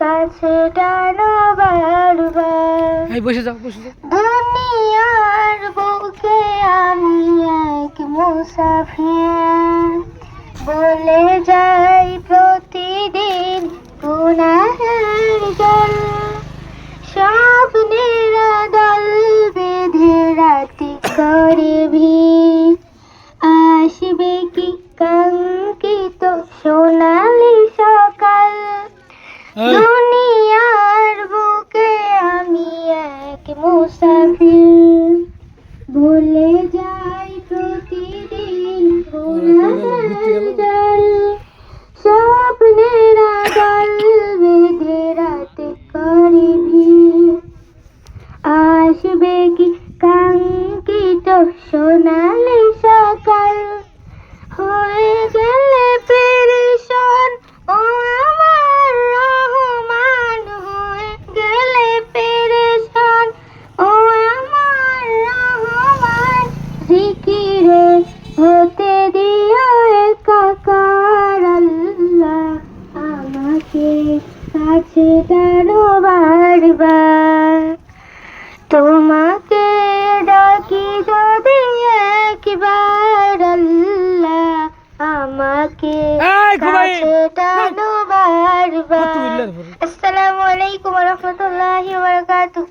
কাছে টানো বারবার এই বসে যাও বসে যাও। দুনিয়ার বুকে আমি এক মুসাফির। বলে যাই প্রতিদিন মুসাফির ভুলে যাই প্রতিদিন জল। স্বপ্নের আদল বেঁধে রাতে করে আসবে কি কাঙ্কিত সোনালি সকাল? হয়ে গেলে কাছে কেন বারবার তোমাকে ডাকি যদি একবার আল্লাহ আমাকে। কাছে টানো বারবার। আসসালামু আলাইকুম রহমতুল্লাহি ওয়া বারাকাতুহু